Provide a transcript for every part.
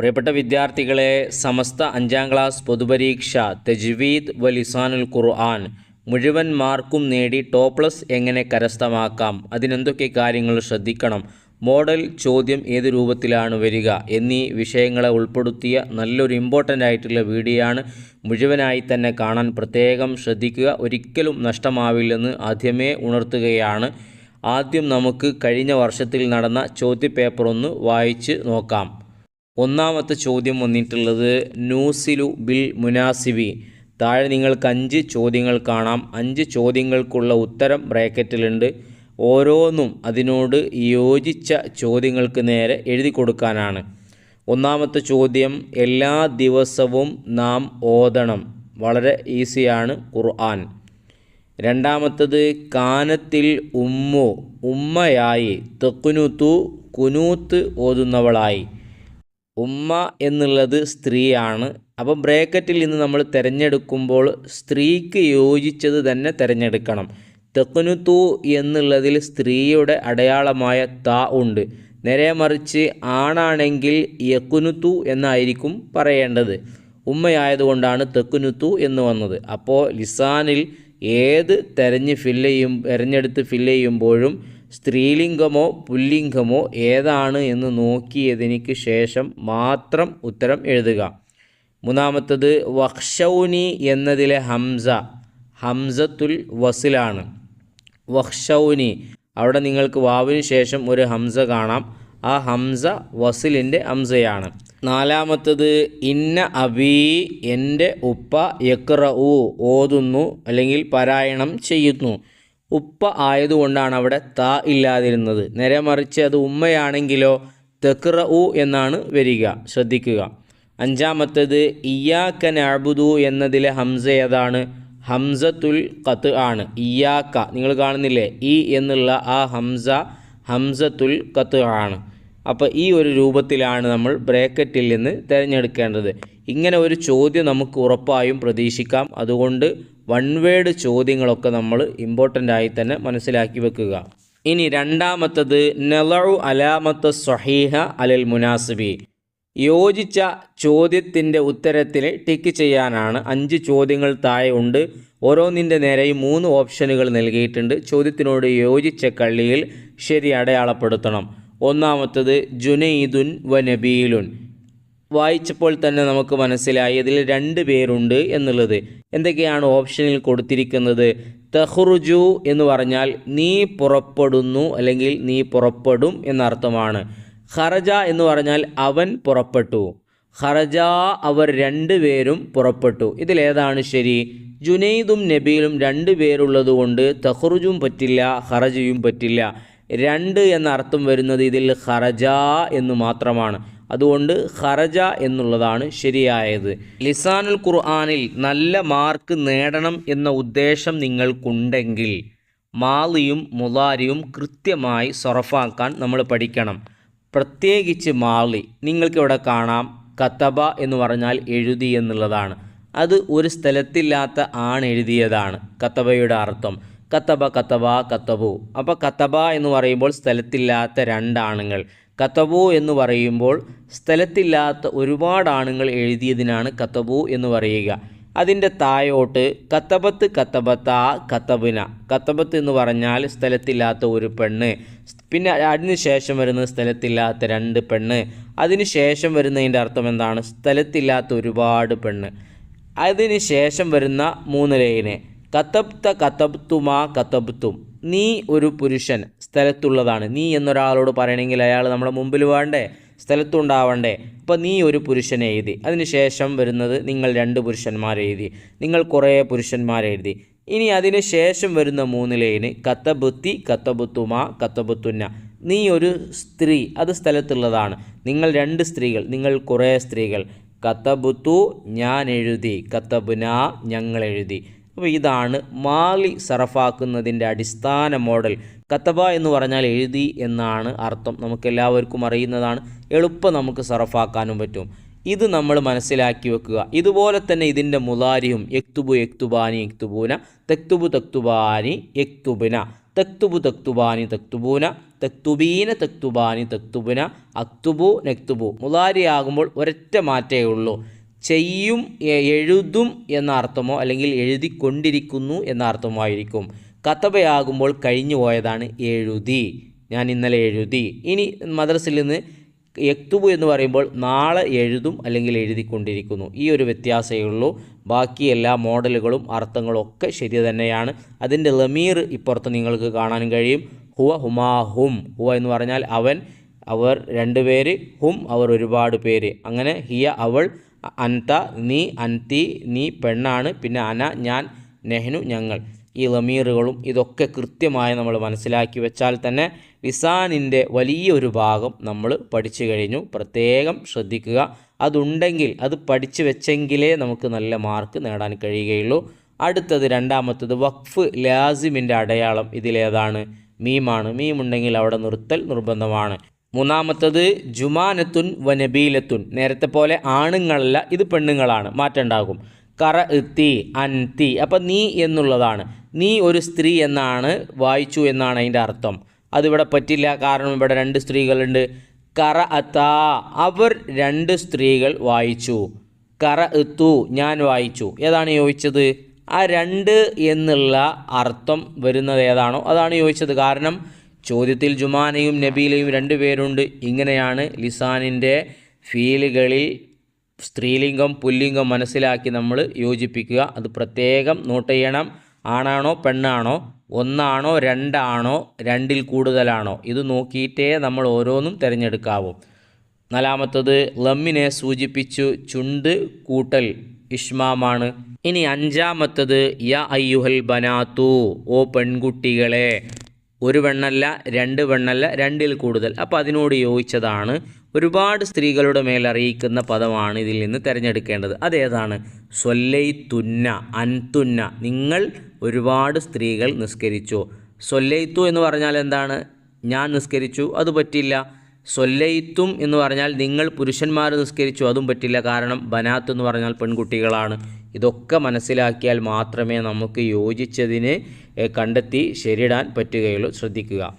പ്രിയപ്പെട്ട വിദ്യാർത്ഥികളെ സമസ്ത അഞ്ചാം ക്ലാസ് പൊതുപരീക്ഷ തജ്വീദ് വ ലിസാനുൽ ഖുർആൻ മുഴുവൻ മാർക്കും നേടി ടോപ്ലസ് പ്ലസ് എങ്ങനെ കരസ്ഥമാക്കാം അതിനെന്തൊക്കെ കാര്യങ്ങൾ ശ്രദ്ധിക്കണം മോഡൽ ചോദ്യം ഏത് രൂപത്തിലാണ് വരിക എന്നീ വിഷയങ്ങളെ ഉൾപ്പെടുത്തിയ നല്ലൊരു ഇമ്പോർട്ടന്റ് ആയിട്ടുള്ള വീഡിയോ ആണ് മുഴുവനായി തന്നെ കാണാൻ പ്രത്യേകം ശ്രദ്ധിക്കുക. ഒരിക്കലും നഷ്ടമാവില്ലെന്ന് ആദ്യമേ ഉണർത്തുകയാണ്. ആദ്യം നമുക്ക് കഴിഞ്ഞ വർഷത്തിൽ നടന്ന ചോദ്യപേപ്പർ ഒന്ന് വായിച്ച് നോക്കാം. ഒന്നാമത്തെ ചോദ്യം വന്നിട്ടുള്ളത് നൂസിലു ബിൽ മുനാസിബി. താഴെ നിങ്ങൾക്ക് അഞ്ച് ചോദ്യങ്ങൾ കാണാം. അഞ്ച് ചോദ്യങ്ങൾക്കുള്ള ഉത്തരം ബ്രാക്കറ്റിലുണ്ട്. ഓരോന്നും അതിനോട് യോജിച്ച ചോദ്യങ്ങൾക്ക് നേരെ എഴുതി കൊടുക്കാനാണ്. ഒന്നാമത്തെ ചോദ്യം എല്ലാ ദിവസവും നാം ഓതണം. വളരെ ഈസിയാണ് ഖുർആൻ. രണ്ടാമത്തത് കാനത്തിൽ ഉമ്മു ഉമ്മയായി തെക്കുനുത്തു കുനൂത്ത് ഓതുന്നവളായി. ഉമ്മ എന്നുള്ളത് സ്ത്രീയാണ്. അപ്പം ബ്രേക്കറ്റിൽ നിന്ന് നമ്മൾ തിരഞ്ഞെടുക്കുമ്പോൾ സ്ത്രീക്ക് യോജിച്ചത് തന്നെ തിരഞ്ഞെടുക്കണം. തെക്കുനുത്തു എന്നുള്ളതിൽ സ്ത്രീയുടെ അടയാളമായ ത ഉണ്ട്. നേരെ മറിച്ച് ആണാണെങ്കിൽ യക്കുനുത്തു എന്നായിരിക്കും പറയേണ്ടത്. ഉമ്മയായതുകൊണ്ടാണ് തെക്കുനുത്തു എന്ന് വന്നത്. അപ്പോൾ ലിസാനിൽ ഏത് തെരഞ്ഞ് ഫില്ല് ചെയ്യും തിരഞ്ഞെടുത്ത് ഫില്ല് ചെയ്യുമ്പോഴും സ്ത്രീലിംഗമോ പുല്ലിംഗമോ ഏതാണ് എന്ന് നോക്കിയതിന് ശേഷം മാത്രം ഉത്തരം എഴുതുക. മൂന്നാമത്തത് വക്ഷൗനി എന്നതിലെ ഹംസ ഹംസത്തുൽ വസിലാണ്. വക്ഷൗനി അവിടെ നിങ്ങൾക്ക് വാവിന് ശേഷം ഒരു ഹംസ കാണാം. ആ ഹംസ വസിലിന്റെ ഹംസയാണ്. നാലാമത്തത് ഇന്ന അബീ എന്റെ ഉപ്പ യക്റ ഓതുന്നു അല്ലെങ്കിൽ പാരായണം ചെയ്യുന്നു. ഉപ്പ ആയതുകൊണ്ടാണ് അവിടെ ത ഇല്ലാതിരുന്നത്. നേരെ മറിച്ച് അത് ഉമ്മയാണെങ്കിലോ തെക്ര ഉ എന്നാണ് വരിക. ശ്രദ്ധിക്കുക. അഞ്ചാമത്തത് ഇയാക്ക നഅബുദു എന്നതിലെ ഹംസ ഏതാണ്? ഹംസത്തുൽ ഖത്ത് ആണ്. ഇയാക്ക നിങ്ങൾ കാണുന്നില്ലേ? ഇ എന്നുള്ള ആ ഹംസ ഹംസത്തുൽ ഖത്ത് ആണ്. അപ്പോൾ ഈ ഒരു രൂപത്തിലാണ് നമ്മൾ ബ്രാക്കറ്റിൽ നിന്ന് തിരഞ്ഞെടുക്കേണ്ടത്. ഇങ്ങനെ ഒരു ചോദ്യം നമുക്ക് ഉറപ്പായും പ്രതീക്ഷിക്കാം. അതുകൊണ്ട് വൺ വേഡ് ചോദ്യങ്ങളൊക്കെ നമ്മൾ ഇമ്പോർട്ടന്റ് ആയി തന്നെ മനസ്സിലാക്കി വെക്കുക. ഇനി രണ്ടാമത്തത് നെലു അലാമത്ത് സ്വഹീഹ അലൽ മുനാസിബി യോജിച്ച ചോദ്യത്തിന്റെ ഉത്തരത്തിൽ ടിക്ക് ചെയ്യാനാണ് അഞ്ച് ചോദ്യങ്ങൾ താഴെ ഉണ്ട്. ഓരോന്നിന്റെ നേരെയും മൂന്ന് ഓപ്ഷനുകൾ നൽകിയിട്ടുണ്ട്. ചോദ്യത്തിനോട് യോജിച്ച കള്ളിയിൽ ശരി അടയാളപ്പെടുത്തണം. ഒന്നാമത്തത് ജുനൈദുൻ വ നബീലുൻ വായിച്ചപ്പോൾ തന്നെ നമുക്ക് മനസ്സിലായി ഇതിൽ രണ്ട് പേരുണ്ട് എന്നുള്ളത്. എന്തൊക്കെയാണ് ഓപ്ഷനിൽ കൊടുത്തിരിക്കുന്നത്? തഹ്റുജു എന്ന് പറഞ്ഞാൽ നീ പുറപ്പെടുന്നു അല്ലെങ്കിൽ നീ പുറപ്പെടും എന്നർത്ഥമാണ്. ഖറജ എന്ന് പറഞ്ഞാൽ അവൻ പുറപ്പെട്ടു. ഖറജ അവർ രണ്ടുപേരും പുറപ്പെട്ടു. ഇതിലേതാണ് ശരി? ജുനൈദും നബീലും രണ്ട് പേരുള്ളതുകൊണ്ട് തഹ്റുജും പറ്റില്ല ഖറജയും പറ്റില്ല. രണ്ട് എന്ന അർത്ഥം വരുന്നത് ഇതിൽ ഖറജ എന്ന് മാത്രമാണ്. അതുകൊണ്ട് ഖറജ എന്നുള്ളതാണ് ശരിയായത്. ലിസാനുൽ ഖുർആാനിൽ നല്ല മാർക്ക് നേടണം എന്ന ഉദ്ദേശം നിങ്ങൾക്കുണ്ടെങ്കിൽ മാളിയും മുലാരിയും കൃത്യമായി സൊറഫാക്കാൻ നമ്മൾ പഠിക്കണം. പ്രത്യേകിച്ച് മാളി നിങ്ങൾക്കിവിടെ കാണാം. കത്തബ എന്ന് പറഞ്ഞാൽ എഴുതി എന്നുള്ളതാണ്. അത് ഒരു സ്ഥലത്തില്ലാത്ത ആണെഴുതിയതാണ് കത്തബയുടെ അർത്ഥം. കത്തബ കത്തബ കത്തബു. അപ്പോൾ കത്തബ എന്ന് പറയുമ്പോൾ സ്ഥലത്തില്ലാത്ത രണ്ടാണുങ്ങൾ. കത്തബു എന്ന് പറയുമ്പോൾ സ്ഥലത്തില്ലാത്ത ഒരുപാട് ആണുങ്ങൾ എഴുതിയതിനാണ് കത്തബു എന്ന് പറയുക. അതിന്റെ തായോട്ട് കത്തബത്ത് കത്തബത്ത കത്തബുന. കത്തബത്ത് എന്ന് പറഞ്ഞാൽ സ്ഥലത്തില്ലാത്ത ഒരു പെണ്ണ്. പിന്നെ അതിന് ശേഷം വരുന്ന സ്ഥലത്തില്ലാത്ത രണ്ട് പെണ്ണ്. അതിന് ശേഷം വരുന്നതിന്റെ അർത്ഥം എന്താണ്? സ്ഥലത്തില്ലാത്ത ഒരുപാട് പെണ്ണ്. അതിന് ശേഷം വരുന്ന മൂന്ന് ലൈന്. കത്തബ്ത കത്തബ്തുമാ കത്തബ്തും നീ ഒരു പുരുഷൻ സ്ഥലത്തുള്ളതാണ്. നീ എന്നൊരാളോട് പറയണമെങ്കിൽ അയാൾ നമ്മുടെ മുമ്പിൽ വേണ്ടേ? സ്ഥലത്തുണ്ടാവണ്ടേ? അപ്പോൾ നീ ഒരു പുരുഷനെ എഴുതി. അതിനുശേഷം വരുന്നത് നിങ്ങൾ രണ്ട് പുരുഷന്മാരെഴുതി നിങ്ങൾ കുറേ പുരുഷന്മാരെഴുതി ഇനി അതിന് ശേഷം വരുന്ന മൂന്ന് ലൈന് കത്തബുത്തി കത്തബുത്തുമ കത്തബുത്തുന്ന നീ ഒരു സ്ത്രീ അത് സ്ഥലത്തുള്ളതാണ്. നിങ്ങൾ രണ്ട് സ്ത്രീകൾ നിങ്ങൾ കുറേ സ്ത്രീകൾ. കത്തബുത്തു ഞാൻ എഴുതി കത്തബുന ഞങ്ങൾ എഴുതി. അപ്പോൾ ഇതാണ് മാലി സറഫാക്കുന്നതിന്റെ അടിസ്ഥാന മോഡൽ. കത്തബ എന്ന് പറഞ്ഞാൽ എഴുതി എന്നാണ് അർത്ഥം. നമുക്കെല്ലാവർക്കും അറിയുന്നതാണ്. എളുപ്പം നമുക്ക് സറഫാക്കാനും പറ്റും. ഇത് നമ്മൾ മനസ്സിലാക്കി വെക്കുക. ഇതുപോലെ തന്നെ ഇതിന്റെ മുലാരിയും എക്തുബു എക്തുബാനി എക്തുബൂന തെക്തുബു തെക്തുബാനി എക്തുബിന. തെക്തുബു തെക്തുബാനി തെക്തുബൂന തെക്തുബീന തെക്തുബാനി തക്തുബുന അക്തുബു നെക്തുബു. മുലാരിയാകുമ്പോൾ ഒരൊറ്റ മാറ്റേ ഉള്ളൂ. ചെയ്യും എഴുതും എന്ന അർത്ഥമോ അല്ലെങ്കിൽ എഴുതിക്കൊണ്ടിരിക്കുന്നു എന്ന അർത്ഥമോ ആയിരിക്കും. കത്തബയാകുമ്പോൾ കഴിഞ്ഞു പോയതാണ് എഴുതി. ഞാൻ ഇന്നലെ എഴുതി. ഇനി മദ്രസിൽ നിന്ന് യക്തുബു എന്ന് പറയുമ്പോൾ നാളെ എഴുതും അല്ലെങ്കിൽ എഴുതിക്കൊണ്ടിരിക്കുന്നു. ഈ ഒരു വ്യത്യാസമേ ഉള്ളൂ. ബാക്കി എല്ലാ മോഡലുകളും അർത്ഥങ്ങളും ഒക്കെ ശരി തന്നെയാണ്. അതിന്റെ ലമീർ ഇപ്പുറത്ത് നിങ്ങൾക്ക് കാണാൻ കഴിയും. ഹുവ ഹുമാ ഹും. ഹുവ എന്ന് പറഞ്ഞാൽ അവൻ അവർ രണ്ടുപേര് ഹും അവർ ഒരുപാട് പേര്. അങ്ങനെ ഹിയ അവൾ അൻത നീ അന്തി നീ പെണ്ണാണ് പിന്നെ അന ഞാൻ നെഹ്നു ഞങ്ങൾ. ഈ ലമീറുകളും ഇതൊക്കെ കൃത്യമായി നമ്മൾ മനസ്സിലാക്കി വെച്ചാൽ തന്നെ ലിസാനിന്റെ വലിയൊരു ഭാഗം നമ്മൾ പഠിച്ചു കഴിഞ്ഞു. പ്രത്യേകം ശ്രദ്ധിക്കുക. അതുണ്ടെങ്കിൽ അത് പഠിച്ചു വെച്ചെങ്കിലേ നമുക്ക് നല്ല മാർക്ക് നേടാൻ കഴിയുകയുള്ളൂ. അടുത്തത് രണ്ടാമത്തത് വഖഫ് ലാസിമിന്റെ അടയാളം ഇതിലേതാണ്. മീമാണ്. മീമുണ്ടെങ്കിൽ അവിടെ നിർത്തൽ നിർബന്ധമാണ്. മൂന്നാമത്തത് ജുമാനത്തുൻ വ നബീലത്തുൻ. നേരത്തെ പോലെ ആണുങ്ങളല്ല ഇത് പെണ്ണുങ്ങളാണ്. മാറ്റമുണ്ടാകും കറ ഇത്തി അൻതി അപ്പം നീ എന്നുള്ളതാണ്. നീ ഒരു സ്ത്രീ എന്നാണ് വായിച്ചു എന്നാണ് അതിന്റെ അർത്ഥം. അതിവിടെ പറ്റില്ല. കാരണം ഇവിടെ രണ്ട് സ്ത്രീകളുണ്ട്. കറ അത്താ അവർ രണ്ട് സ്ത്രീകൾ വായിച്ചു. കറ ഇത്തു ഞാൻ വായിച്ചു. ഏതാണ് ചോദിച്ചത്? ആ രണ്ട് എന്നുള്ള അർത്ഥം വരുന്നത് ഏതാണോ അതാണ് ചോദിച്ചത്. കാരണം ചോദ്യത്തിൽ ജുമാനയും നബീലയും രണ്ട് പേരുണ്ട്. ഇങ്ങനെയാണ് ലിസാനിന്റെ ഫീലുകളിൽ സ്ത്രീലിംഗം പുല്ലിംഗം മനസ്സിലാക്കി നമ്മൾ യോജിപ്പിക്കുക. അത് പ്രത്യേകം നോട്ട് ചെയ്യണം. ആണാണോ പെണ്ണാണോ ഒന്നാണോ രണ്ടാണോ രണ്ടിൽ കൂടുതലാണോ? ഇത് നോക്കിയിട്ടേ നമ്മൾ ഓരോന്നും തിരഞ്ഞെടുക്കാവും. നാലാമത്തത് ലമ്മിനെ സൂചിപ്പിച്ചു ചുണ്ട് കൂട്ടൽ ഇഷ്മാമാണ്. ഇനി അഞ്ചാമത്തത് യ അയ്യുഹൽ ബനാത്തു ഓ പെൺകുട്ടികളെ. ഒരു പെണ്ണല്ല രണ്ട് പെണ്ണല്ല രണ്ടിൽ കൂടുതൽ. അപ്പോൾ അതിനോട് യോജിച്ചതാണ്. ഒരുപാട് സ്ത്രീകളുടെ മേൽ അറിയിക്കുന്ന പദമാണ് ഇതിൽ നിന്ന് തിരഞ്ഞെടുക്കേണ്ടത്. അതേതാണ്? സൊല്ലൈ തുന്ന അൻതുന്ന. നിങ്ങൾ ഒരുപാട് സ്ത്രീകൾ നിസ്കരിച്ചു. സൊല്ലൈത്തു എന്ന് പറഞ്ഞാൽ എന്താണ്? ഞാൻ നിസ്കരിച്ചു അത് പറ്റില്ല. സൊല്ലയിത്തും എന്ന് പറഞ്ഞാൽ നിങ്ങൾ പുരുഷന്മാർ നിസ്കരിച്ചു അതും പറ്റില്ല. കാരണം ബനാത്ത് എന്ന് പറഞ്ഞാൽ പെൺകുട്ടികളാണ്. ഇതൊക്കെ മനസ്സിലാക്കിയാൽ മാത്രമേ നമുക്ക് യോജിച്ചതിന് കണ്ടെത്തി ശരിയിടാൻ പറ്റുകയുള്ളൂ. ശ്രദ്ധിക്കുക.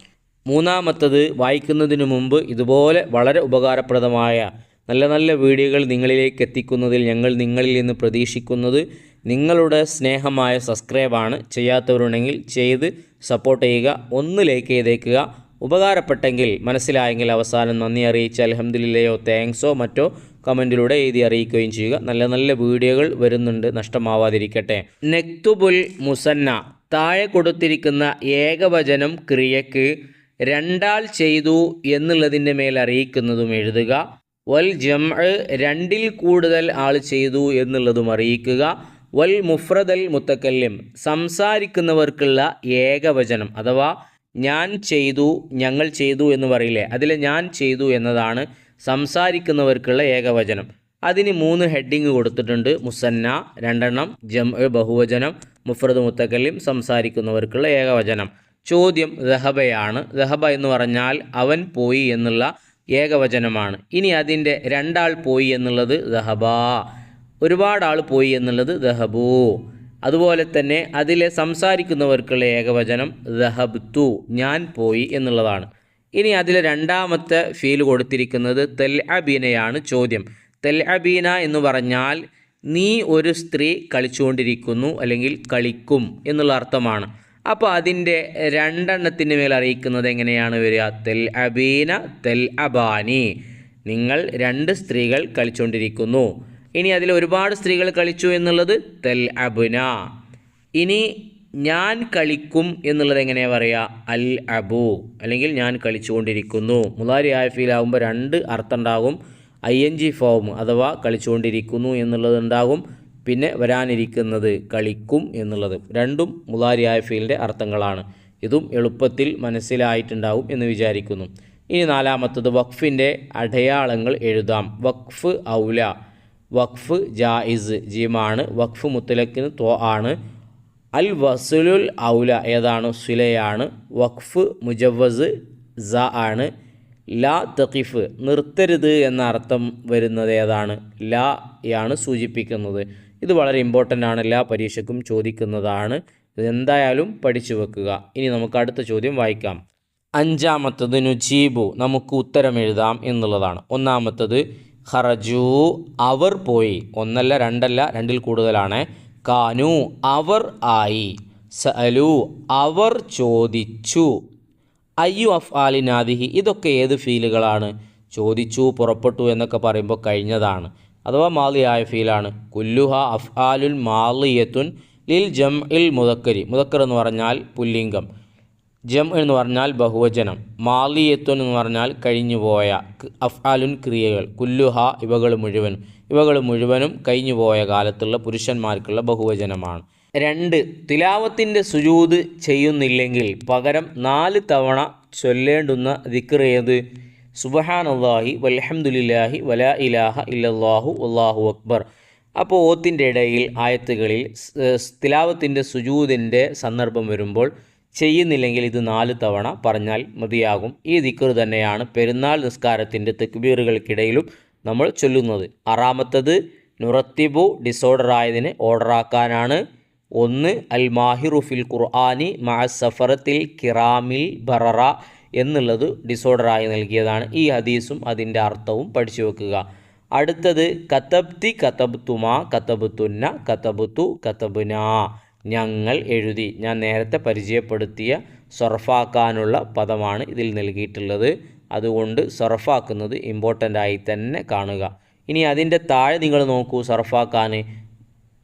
മൂന്നാമത്തത് വായിക്കുന്നതിന് മുമ്പ് ഇതുപോലെ വളരെ ഉപകാരപ്രദമായ നല്ല നല്ല വീഡിയോകൾ നിങ്ങളിലേക്ക് എത്തിക്കുന്നതിൽ ഞങ്ങൾ നിങ്ങളിൽ നിന്ന് പ്രതീക്ഷിക്കുന്നത് നിങ്ങളുടെ സ്നേഹമായ സബ്സ്ക്രൈബാണ് ചെയ്യാത്തവരുണ്ടെങ്കിൽ ചെയ്ത് സപ്പോർട്ട് ചെയ്യുക. ഒന്ന് ലൈക്ക് ചെയ്തേക്കുക. ഉപകാരപ്പെട്ടെങ്കിൽ മനസ്സിലായെങ്കിൽ അവസാനം നന്ദി അറിയിച്ച് അലഹമ്മദില്ലയോ താങ്ക്സോ മറ്റോ കമന്റിലൂടെ എഴുതി അറിയിക്കുകയും ചെയ്യുക. നല്ല നല്ല വീഡിയോകൾ വരുന്നുണ്ട്. നഷ്ടമാവാതിരിക്കട്ടെ. നെക്തുബുൽ മുസന്ന. താഴെ കൊടുത്തിരിക്കുന്ന ഏകവചനം ക്രിയക്ക് രണ്ടാൾ ചെയ്തു എന്നുള്ളതിന്റെ മേൽ അറിയിക്കുന്നതും എഴുതുക. വൽ ജം രണ്ടിൽ കൂടുതൽ ആൾ ചെയ്തു എന്നുള്ളതും അറിയിക്കുക. വൽ മുഫ്രദൽ മുത്തക്കല്യം സംസാരിക്കുന്നവർക്കുള്ള ഏകവചനം അഥവാ ഞാൻ ചെയ്തു ഞങ്ങൾ ചെയ്തു എന്ന് പറയില്ലേ? അതിലെ ഞാൻ ചെയ്തു എന്നതാണ് സംസാരിക്കുന്നവർക്കുള്ള ഏകവചനം. അതിന് മൂന്ന് ഹെഡിങ് കൊടുത്തിട്ടുണ്ട്. മുസന്ന രണ്ടെണ്ണം ജം ബഹുവചനം മുഫ്രദ് മുത്തക്കലിം സംസാരിക്കുന്നവർക്കുള്ള ഏകവചനം. ചോദ്യം ദഹബയാണ്. ദഹബ എന്ന് പറഞ്ഞാൽ അവൻ പോയി എന്നുള്ള ഏകവചനമാണ്. ഇനി അതിന്റെ രണ്ടാൾ പോയി എന്നുള്ളത് ദഹബ. ഒരുപാട് ആൾ പോയി എന്നുള്ളത് ദഹബു. അതുപോലെ തന്നെ അതിലെ സംസാരിക്കുന്നവർക്കുള്ള ഏകവചനം ദഹബ്തു. ഞാൻ പോയി എന്നുള്ളതാണ്. ഇനി അതിൽ രണ്ടാമത്തെ ഫീൽ കൊടുത്തിരിക്കുന്നത് തെൽ അബീനയാണ് ചോദ്യം. തെൽ അബീന എന്ന് പറഞ്ഞാൽ നീ ഒരു സ്ത്രീ കളിച്ചുകൊണ്ടിരിക്കുന്നു അല്ലെങ്കിൽ കളിക്കും എന്നുള്ള അർത്ഥമാണ്. അപ്പോൾ അതിന്റെ രണ്ടെണ്ണത്തിന് മേൽ അറിയിക്കുന്നത് എങ്ങനെയാണ് വരിക? തെൽ അബീന തെൽ അബാനി നിങ്ങൾ രണ്ട് സ്ത്രീകൾ കളിച്ചുകൊണ്ടിരിക്കുന്നു. ഇനി അതിൽ ഒരുപാട് സ്ത്രീകൾ കളിച്ചു എന്നുള്ളത് തെൽ അബുന ഇനി ഞാൻ കളിക്കും എന്നുള്ളത് എങ്ങനെയാണ് പറയുക അൽ അബു അല്ലെങ്കിൽ ഞാൻ കളിച്ചുകൊണ്ടിരിക്കുന്നു. മുതാരി ആയഫിയിലാവുമ്പോൾ രണ്ട് അർത്ഥം ഉണ്ടാകും ഐ എൻ ജി ഫോം അഥവാ കളിച്ചുകൊണ്ടിരിക്കുന്നു എന്നുള്ളത് ഉണ്ടാകും. പിന്നെ വരാനിരിക്കുന്നത് കളിക്കും എന്നുള്ളത്. രണ്ടും മുതാരി ആയഫിയിലിന്റെ അർത്ഥങ്ങളാണ്. ഇതും എളുപ്പത്തിൽ മനസ്സിലായിട്ടുണ്ടാവും എന്ന് വിചാരിക്കുന്നു. ഇനി നാലാമത്തത് വഖഫിന്റെ അടയാളങ്ങൾ എഴുതാം. വഖഫ് ഔല വഖഫ് ജായിസ് ജീമാണ്. വഖഫ് മുത്തലക്കിന് തോ ആണ്. അൽ വസുലുൽ ഔല ഏതാണ്? സുലയാണ്. വഖഫ് മുജവസ് സ ആണ്. ലാ തഖിഫ് നിർത്തരുത് എന്ന അർത്ഥം വരുന്നത് ഏതാണ്? ലാ ആണ് സൂചിപ്പിക്കുന്നത്. ഇത് വളരെ ഇമ്പോർട്ടന്റ് ആണ്. എല്ലാ പരീക്ഷയ്ക്കും ചോദിക്കുന്നതാണ്. ഇതെന്തായാലും പഠിച്ചു വെക്കുക. ഇനി നമുക്ക് അടുത്ത ചോദ്യം വായിക്കാം. അഞ്ചാമത്തത് നുജീബു. നമുക്ക് ഉത്തരം എഴുതാം എന്നുള്ളതാണ്. ഒന്നാമത്തത് ഹറജു അവർ പോയി. ഒന്നല്ല രണ്ടല്ല രണ്ടിൽ കൂടുതലാണ്. കാനു അവർ ആയി. സഅലു അവർ ചോദിച്ചു. അയ്യു അഫ് ആലിനാദിഹി ഇതൊക്കെ ഏത് ഫീലുകളാണ്? ചോദിച്ചു പുറപ്പെട്ടു എന്നൊക്കെ പറയുമ്പോൾ കഴിഞ്ഞതാണ്. അഥവാ മാലിയായ ഫീലാണ്. കുല്ലുഹ അഫ് ആലുൽ മാലിയത്തുൻ ലിൽ ജം ഇൽ മുതക്കരി മുതക്കർ എന്ന് പറഞ്ഞാൽ പുല്ലിംഗം. ജം എന്ന് പറഞ്ഞാൽ ബഹുവചനം. മാലിയത്തുൻ എന്ന് പറഞ്ഞാൽ കഴിഞ്ഞുപോയ അഫ്ആലുൻ ക്രിയകൾ. കുല്ലുഹ ഇവകൾ മുഴുവനും. ഇവകൾ മുഴുവനും കഴിഞ്ഞുപോയ കാലത്തുള്ള പുരുഷന്മാർക്കുള്ള ബഹുവചനമാണ്. രണ്ട് തിലാവത്തിന്റെ സുജൂത് ചെയ്യുന്നില്ലെങ്കിൽ പകരം നാല് തവണ ചൊല്ലേണ്ടുന്ന ദിക്ർ ഏത്? സുബഹാനല്ലാഹി വൽഹംദുലില്ലാഹി വലാ ഇലാഹ ഇല്ലാഹു അള്ളാഹു അക്ബർ. അപ്പോൾ ഓത്തിന്റെ ഇടയിൽ ആയത്തുകളിൽ തിലാവത്തിന്റെ സുജൂതിന്റെ സന്ദർഭം വരുമ്പോൾ ചെയ്യുന്നില്ലെങ്കിൽ ഇത് നാല് തവണ പറഞ്ഞാൽ മതിയാകും. ഈ ദിക്കർ തന്നെയാണ് പെരുന്നാൾ നിസ്കാരത്തിന്റെ തെക്കുബീറുകൾക്കിടയിലും നമ്മൾ ചൊല്ലുന്നത്. ആറാമത്തത് നുറത്തിബു ഡിസോർഡർ ആയതിന് ഓർഡറാക്കാനാണ് ഒന്ന് അൽ മാഹിറു ഫിൽ ഖുർആാനി മാ സഫറത്തിൽ കിറാമിൽ ബററ എന്നുള്ളത് ഡിസോർഡറായി നൽകിയതാണ്. ഈ ഹദീസും അതിന്റെ അർത്ഥവും പഠിച്ചു വെക്കുക. അടുത്തത് കത്തബ്തി കത്തബ്തുമ കത്തബുത്തുന്ന കത്തബുത്തു കത്തബുന ഞങ്ങൾ എഴുതി ഞാൻ നേരത്തെ പരിചയപ്പെടുത്തിയ സൊർഫാക്കാനുള്ള പദമാണ് ഇതിൽ നൽകിയിട്ടുള്ളത്. അതുകൊണ്ട് സൊറഫാക്കുന്നത് ഇമ്പോർട്ടന്റ് ആയി തന്നെ കാണുക. ഇനി അതിന്റെ താഴെ നിങ്ങൾ നോക്കൂ സൊറഫാക്കാൻ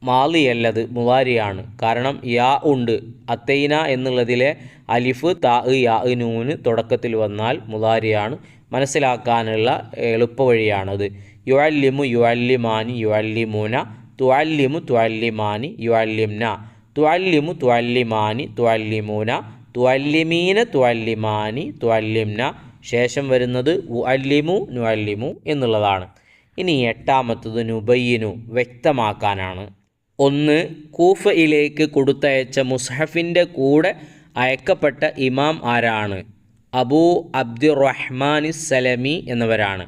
മാലിയല്ലത് മുവാരിയാണ്. കാരണം യാ ഉണ്ട്. അത്തൈന എന്നുള്ളതിലെ അലിഫ് താ യാ നൂന് തുടക്കത്തിൽ വന്നാൽ മുതാരിയാണ് മനസ്സിലാക്കാനുള്ള എളുപ്പവഴിയാണത്. യുഅല്ലിമു യുഅല്ലിമാനി യുഅല്ലിമൂന തുഅല്ലിമു തുഅല്ലിമാനി യുഅല്ലിംന തുഅല്ലിമു തുഅല്ലിമാനി തുഅല്ലിമൂന തുഅല്ലിമീന തുഅല്ലിമാനി തുഅല്ലിംന ശേഷം വരുന്നത് അല്ലിമു നു അല്ലിമു എന്നുള്ളതാണ്. ഇനി എട്ടാമത്തത് നുബയ്യനു വ്യക്തമാക്കാനാണ്. ഒന്ന് കൂഫയിലേക്ക് കൊടുത്തയച്ച മുസ്ഹഫിന്റെ കൂടെ അയക്കപ്പെട്ട ഇമാം ആരാണ്? അബൂ അബ്ദുറഹ്മാനി സലമി എന്നിവരാണ്.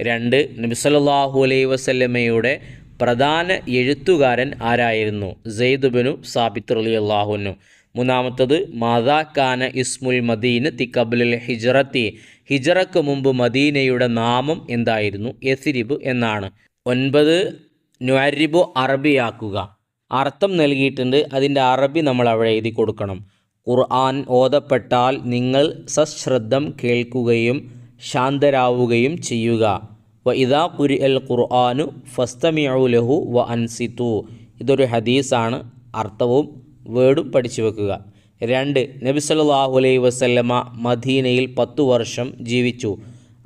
രണ്ട് നബിസല്ലാഹു അലൈ വസല്ലമയുടെ പ്രധാന എഴുത്തുകാരൻ ആരായിരുന്നു? സെയ്ദുബിനു സാബിത്ത് അലി അള്ളാഹുനു മൂന്നാമത്തത് മാതാ കാന ഇസ്മുൽ മദീന തിക്കബുൽ ഹിജറത്തി ഹിജറക്ക് മുമ്പ് മദീനയുടെ നാമം എന്തായിരുന്നു? എസിരിബ് എന്നാണ്. ഒൻപത് ന്വരിബു അറബിയാക്കുക. അർത്ഥം നൽകിയിട്ടുണ്ട് അതിന്റെ അറബി നമ്മൾ അവിടെ എഴുതി കൊടുക്കണം. ഖുർആൻ ഓതപ്പെട്ടാൽ നിങ്ങൾ സശ്രദ്ധം കേൾക്കുകയും ശാന്തരാവുകയും ചെയ്യുക. വ ഇതാ കുരി അൽ ഖുർആാനു ഫസ്തമിയു ലഹു വ അൻസിത്തു ഇതൊരു ഹദീസാണ്. അർത്ഥവും വേർഡും പഠിച്ചു വെക്കുക. രണ്ട് നബി സല്ലല്ലാഹു അലൈഹി വസല്ലമ മദീനയിൽ പത്തു വർഷം ജീവിച്ചു.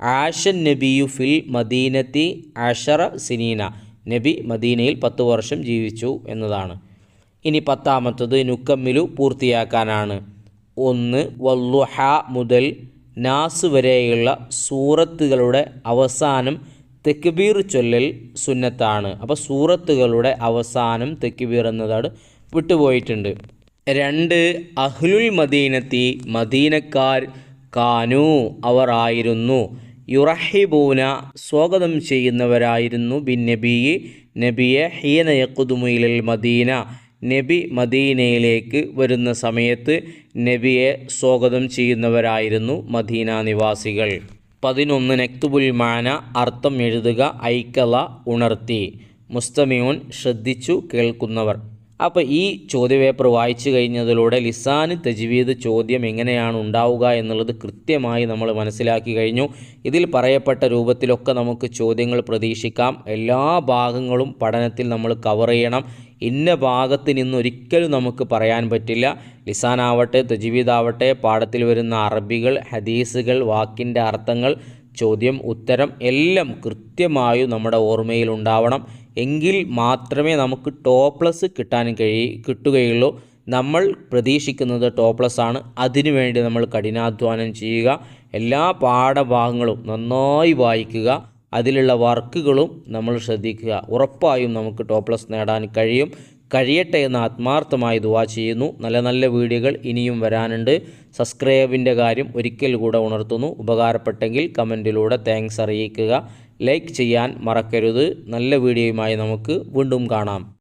ആഷൻ നബിയു ഫിൽ മദീനത്തി അഷറ സിനീന. നബി മദീനയിൽ പത്ത് വർഷം ജീവിച്ചു എന്നതാണ്. ഇനി പത്താമത്തത് നുക്കമ്മിലു പൂർത്തിയാക്കാനാണ്. ഒന്ന് വല്ലുഹ മുതൽ നാസ് വരെയുള്ള സൂറത്തുകളുടെ അവസാനം തെക്കുബീർ ചൊല്ലൽ സുന്നത്താണ്. അപ്പോൾ സൂറത്തുകളുടെ അവസാനം തെക്കുബീർ എന്നതാണ് വിട്ടുപോയിട്ടുണ്ട്. രണ്ട് അഹ്ലുൽ മദീനത്തി മദീനക്കാർ കാനു അവർ ആയിരുന്നു. യുറഹിബൂന സ്വാഗതം ചെയ്യുന്നവരായിരുന്നു ബിൻ നബിയെ. നബിയെ ഹീന യക്കുതുമുയിലൽ മദീന. നബി മദീനയിലേക്ക് വരുന്ന സമയത്ത് നബിയെ സ്വാഗതം ചെയ്യുന്നവരായിരുന്നു മദീന നിവാസികൾ. പതിനൊന്ന് നക്തുബുൽ മാന അർത്ഥം എഴുതുക ഐക്കല ഉണർത്തി. മുസ്തമിയോൻ ശ്രദ്ധിച്ചു കേൾക്കുന്നവർ. അപ്പോൾ ഈ ചോദ്യപേപ്പർ വായിച്ചു കഴിഞ്ഞതിലൂടെ ലിസാന് തജ്വീദ് ചോദ്യം എങ്ങനെയാണ് ഉണ്ടാവുക എന്നുള്ളത് കൃത്യമായി നമ്മൾ മനസ്സിലാക്കി കഴിഞ്ഞു. ഇതിൽ പറയപ്പെട്ട രൂപത്തിലൊക്കെ നമുക്ക് ചോദ്യങ്ങൾ പ്രതീക്ഷിക്കാം. എല്ലാ ഭാഗങ്ങളും പഠനത്തിൽ നമ്മൾ കവർ ചെയ്യണം. ഇന്ന ഭാഗത്ത് നിന്നൊരിക്കലും നമുക്ക് പറയാൻ പറ്റില്ല. ലിസാനാവട്ടെ തജ്വീദാവട്ടെ പാഠത്തിൽ വരുന്ന അറബികൾ ഹദീസുകൾ വാക്കിന്റെ അർത്ഥങ്ങൾ ചോദ്യം ഉത്തരം എല്ലാം കൃത്യമായും നമ്മുടെ ഓർമ്മയിൽ ഉണ്ടാവണം. എങ്കിൽ മാത്രമേ നമുക്ക് ടോപ്ലസ് കിട്ടാനും കഴി കിട്ടുകയുള്ളൂ. നമ്മൾ പ്രതീക്ഷിക്കുന്നത് ടോപ്ലസ് ആണ്. അതിനുവേണ്ടി നമ്മൾ കഠിനാധ്വാനം ചെയ്യുക. എല്ലാ പാഠഭാഗങ്ങളും നന്നായി വായിക്കുക. അതിലുള്ള വർക്കുകളും നമ്മൾ ശ്രദ്ധിക്കുക. ഉറപ്പായും നമുക്ക് ടോപ്ലസ് നേടാൻ കഴിയും. കഴിയട്ടെ എന്ന് ആത്മാർത്ഥമായി ദുവാ ചെയ്യുന്നു. നല്ല നല്ല വീഡിയോകൾ ഇനിയും വരാനുണ്ട്. സബ്സ്ക്രൈബിന്റെ കാര്യം ഒരിക്കൽ കൂടെ ഉണർത്തുന്നു. ഉപകാരപ്പെട്ടെങ്കിൽ കമന്റിലൂടെ താങ്ക്സ് അറിയിക്കുക. ലൈക്ക് ചെയ്യാൻ മറക്കരുത്. നല്ല വീഡിയോയുമായി നമുക്ക് വീണ്ടും കാണാം.